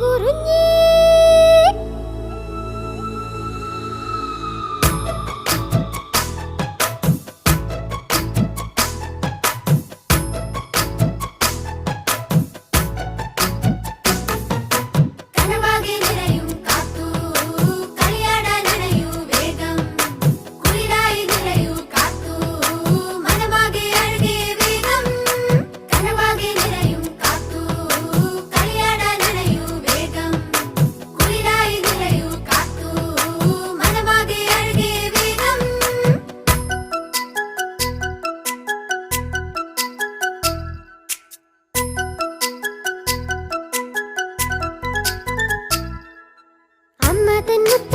குறுஞ்ச nothing.